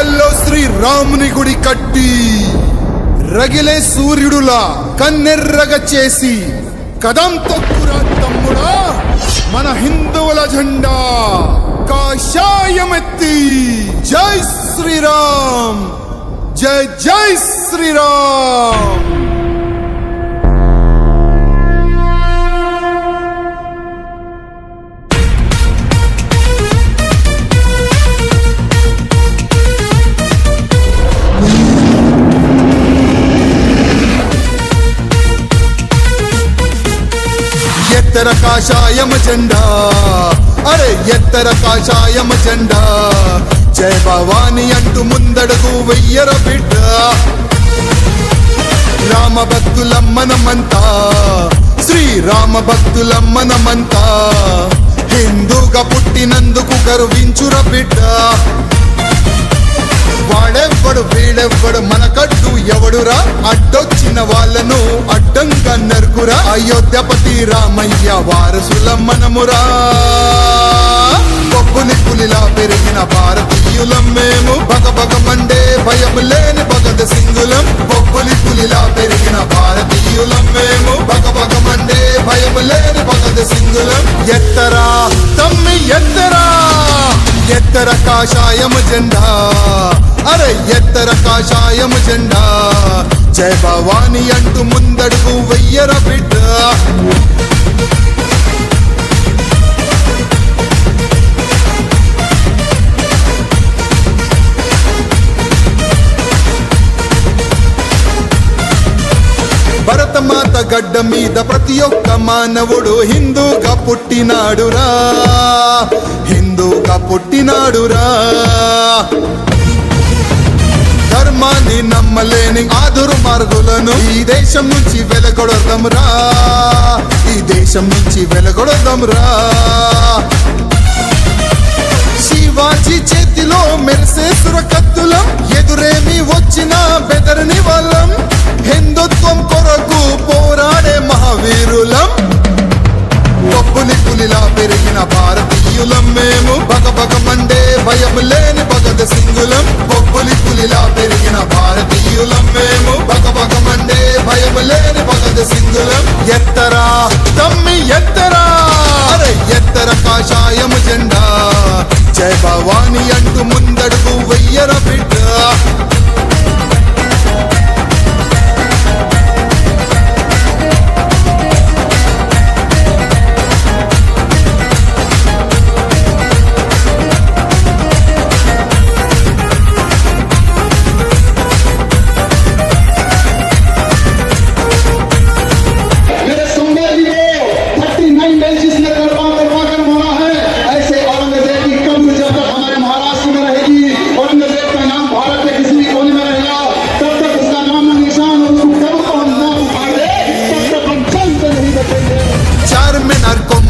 గుండెల్లో శ్రీరాముని గుడి కట్టి రగిలే సూర్యుడులా కన్నెర్రగ చేసి కదం తొక్కురా తమ్ముడా మన హిందువుల జెండా కాషాయమెత్తి జై శ్రీరామ్ జై జై శ్రీరామ్. ఎత్తర కాషాయం జెండా. అరే ఎత్తర కాషాయం జెండా. జయ భవాని అంటూ ముందడుగు వెయ్యర బిడ్డ. రామ భక్తులమ్మనమంతా. శ్రీరామ భక్తులమ్మనమంతా. హిందూగా పుట్టినందుకు గర్వించుర బిడ్డ. వాడెవ్వడు వీడెవ్వడు మన కట్టు ఎవడురా? అడ్డొచ్చిన వాళ్ళను అయోధ్యపతి రామయ్య వారసుల మనమురా పప్పుని పులిలా పెరిగిన భారతీయులం మేము. బగ మండే భయం లేని భగత సింగులం. పప్పుని పులిలా పెరిగిన భారతీయులం మేము. బగ మండే భయం లేని భగత సింగులం. ఎత్తరా తమ్మి ఎత్తరా ఎత్తర కాషాయము జెండా. అరే ఎత్తర కాషాయము జెండా. జయ భవాని అంటూ ముందడుగు వెయ్యర బిడ్డ. భరతమాత గడ్డ మీద ప్రతి ఒక్క మానవుడు హిందూగా పుట్టినాడురా. హిందూగా పుట్టినాడురా. ధర్మాన్ని నమ్మలేని ఆదురు మార్గులను ఈ దేశం నుంచి వెలగొడదాంరా. ఈ దేశం నుంచి వెలగొడదాంరా. శివాజీ చేతిలో మెరిసే సురకత్తులం ఎదురేమి వచ్చినా బెదరని వాళ్ళం. హిందుత్వం కొరకు పోరాడే మహావీరులం. పప్పుని పులిలా పెరిగిన సింగులం మేము. బగ బగ మండే భయం లేని భగత సింగులం. బొబ్బులి పులిలా పెరిగిన భారతీయులం మేము. బగ బగ మండే భయం లేని భగత సింగులం. ఎత్తరా తమ్మి ఎత్తరా. అరే ఎత్తర కాషాయము జెండా. జయ భవాని అంటూ ముందడుగు వెయ్యర బిడ్డ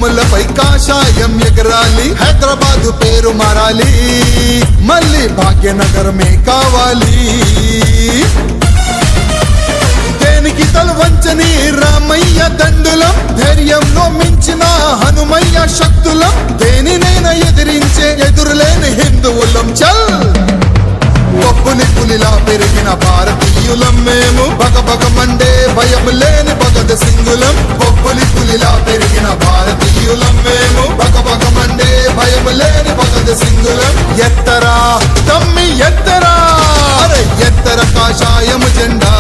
భూములపై కాషాయం ఎగరాలి. హైదరాబాద్ పేరు మారాలి. మళ్ళీ భాగ్యనగరమే కావాలి. దేనికి తలవంచని రామయ్య దండులం ధైర్యంలో మించిన హనుమయ్య శక్తులం దేనినైనా ఎదిరించే ఎదురులేని హిందువులం. చల్! పప్పుని పులిలా పెరిగిన భారతీయులం మేము. బగ బగ మండే భయం లేని భగత్ సింగులం. పప్పుని ఎత్తరా తమ్మి ఎత్తరా? అరే ఎత్తర కాషాయము జెండా.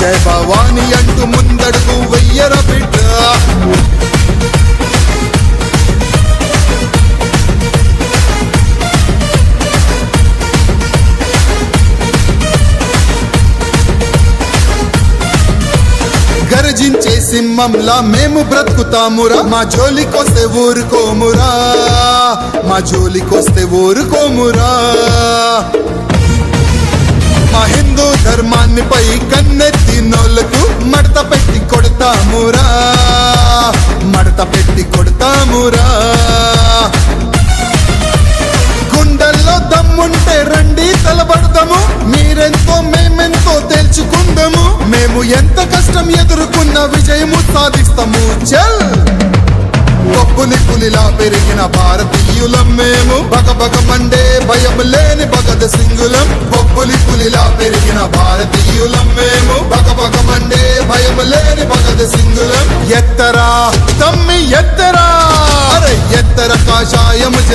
జయ భవాని అంటూ ముందడుగు వెయ్యర బిడ్డ. సింహంలా మేము బ్రతుకుతామురా. మా జోలికొస్తే ఊరుకోమురా. మా జోలికొస్తే ఊరుకోమురా. మా హిందూ ధర్మాన్ని పై కన్నెత్తి నోళ్ళకు మడత పెట్టి కొడతామురా. మడత పెట్టి కొడతామురా. గుండెల్లో దమ్ముంటే రండి తలబడతాము మీరెంతో మేమెంతో తేల్చుకుందాము. మేము ఎంత కష్టం ఎదుర్కొన్న విజయము సాధిస్తాము. చల్! పప్పుని పులిలా పెరిగిన భారతీయులం మేము. బగ బగ మండే భయం లేని భగత సింగులం. బొబ్బులి పులిలా పెరిగిన భారతీయులం మేము. పక పక మండే భయం లేని భగత్ సింగులం. ఎత్తరా తమ్మి ఎత్తరా! ఎత్తర కాషాయము